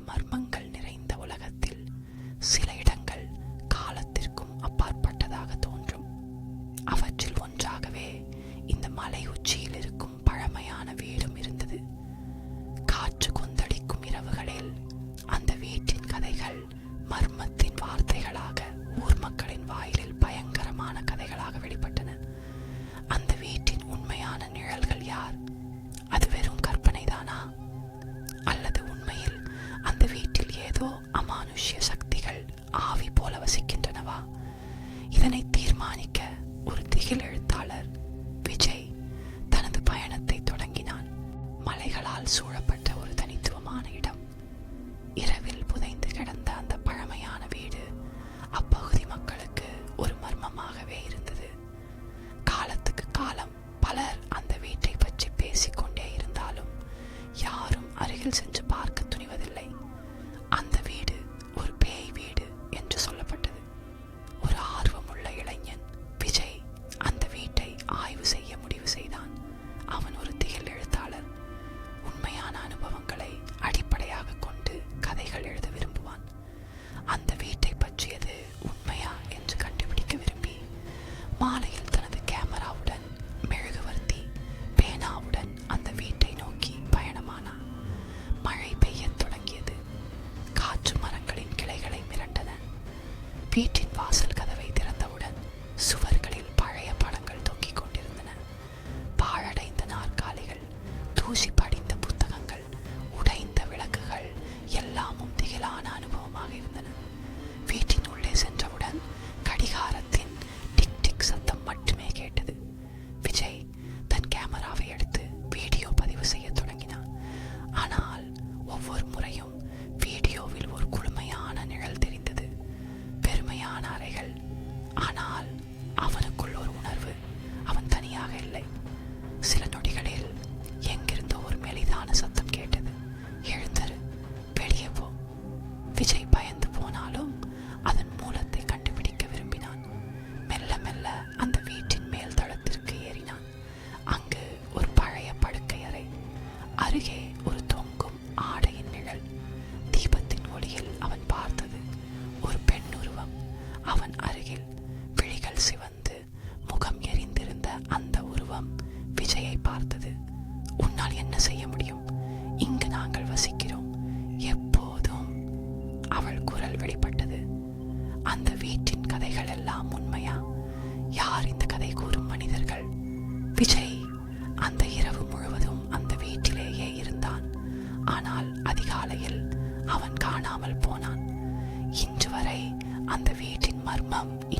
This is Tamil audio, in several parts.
மர்மங்கள் நிறைந்த உலகத்தில் சில வீட்டின் வாசல் கதவை திறந்தவுடன் சுவர்களில் பழைய படங்கள் தொங்கிக் கொண்டிருந்தன. பாழடைந்த நாற்காலிகள் தூசி படிந்த புத்தகங்கள் உடைந்த விளக்குகள் எல்லாமும் திகிலான அனுபவமாக இருந்தன. வீட்டின் உள்ளே சென்றவுடன் கடிகாரத்தின் டிக் டிக் சத்தம் மட்டுமே கேட்டது. விஜய் தன் கேமராவை எடுத்து வீடியோ பதிவு செய்ய தொடங்கினான். ஆனால் ஒவ்வொரு முறையும் ஆனால் இசையை பார்த்தது. உன்னால் என்ன செய்ய முடியும்? இங்கு நாங்கள் வசிக்கிறோம். எப்போதும் அவள் குரல் வெளிப்பட்டது. அந்த வீட்டின் கதைகள் எல்லாம் உண்மையா? யார் இந்த கதை கூறும் மனிதர்கள்? விஜய் அந்த இரவு முழுவதும் அந்த வீட்டிலேயே இருந்தான். ஆனால் அதிகாலையில் அவன் காணாமல் போனான். இன்று வரை அந்த வீட்டின் மர்மம்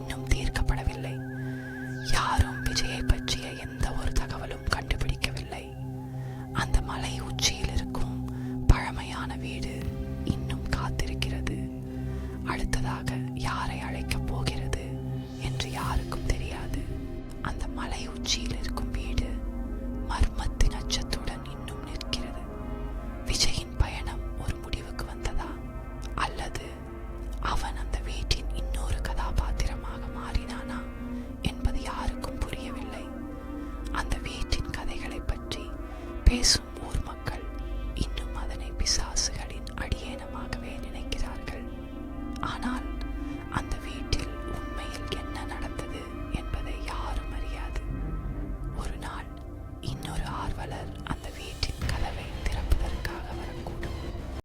உச்சியில் இருக்கும் வீடு மர்மத்தின் அச்சத்துடன் இன்னும் நிற்கிறது. விஜயின் பயணம் ஒரு முடிவுக்கு வந்ததா? அல்லது அவன் அந்த வீட்டின் இன்னொரு கதாபாத்திரமாக மாறினானா என்பது யாருக்கும் புரியவில்லை. அந்த வீட்டின் கதைகளை பற்றி பேசும்